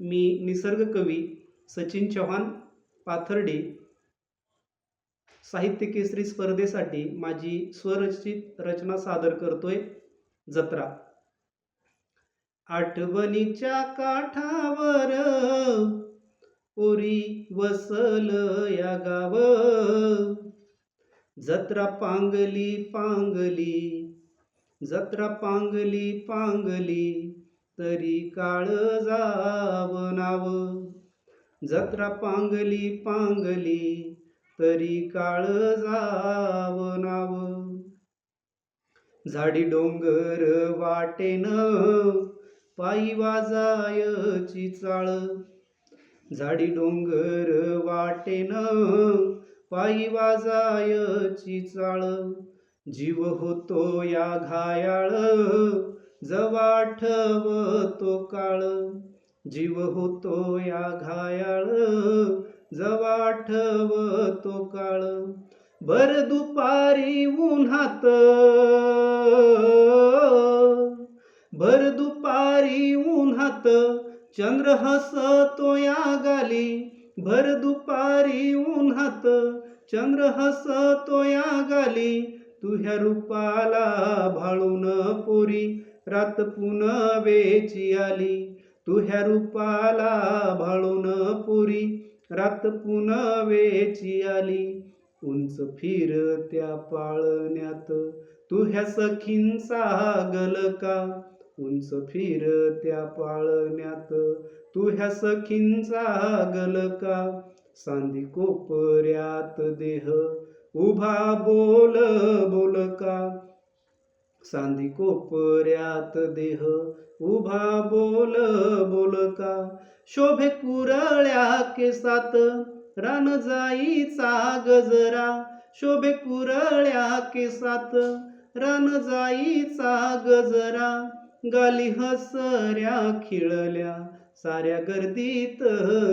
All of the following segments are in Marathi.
मी निसर्ग कवी सचिन चव्हाण पाथर्डे. साहित्य केसरी स्पर्धेसाठी माझी स्वरचित रचना सादर करतोय जत्रा. आठवणीच्या काठावर ओरी वसल या गाव जत्रा पांगली पांगली जत्रा पांगली पांगली. तरी काळ जाव नाव जत्रा पांगली पांगली तरी काळ जाव नाव झाडी डोंगर वाटेन पायी वाजायची चाळ. झाडी डोंगर वाटेन पायी वाजायची चाळ. जीव होतो या घायाळ जवाठव तो काळ. जीव होतो या घायाळ. जवाठव तो काळ. भर दुपारी उन्हात. भर दुपारी उन्हात. चंद्र हसतो या गाली. भर दुपारी उन्हात. चंद्र हसतो या गाली. तुझ्या रूपाला भाळून पोरी रात पुनवेची आली. तुझ्या रूपाला भाळून पोरी रात पुनवेची आली. उंच फिरत्या पाळण्यात तुझ्या सखींचा गलका. उंच फिरत्या पाळण्यात तुझ्या सखींचा गलका. सांदी कोपऱ्यात देह उभा बोल सांदी कोपऱ्यात देह उभा बोल का? शोभे कुरळ्या केसात रान जाईचा गजरा. शोभे कुरळ्या केसात रान जाईचा गजरा. गाली हसऱ्या खिळल्या साऱ्या गर्दीत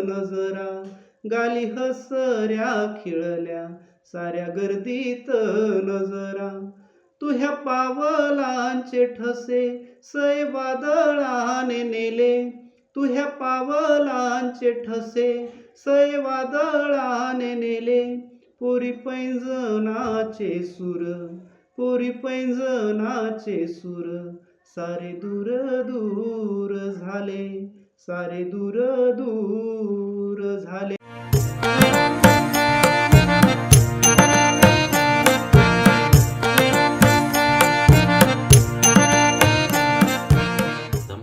नजरा. गाली हसऱ्या खिळल्या साऱ्या गर्दीत नजरा. तुह्या पावलांचे ठसे सै वादळाने नेले तुह्या पावलांचे ठसे सै वादळाने नेले. पुरी पैंजनाचे सुर पुरी पैंजनाचे सुर सारे दूर दूर झाले सारे दूर दूर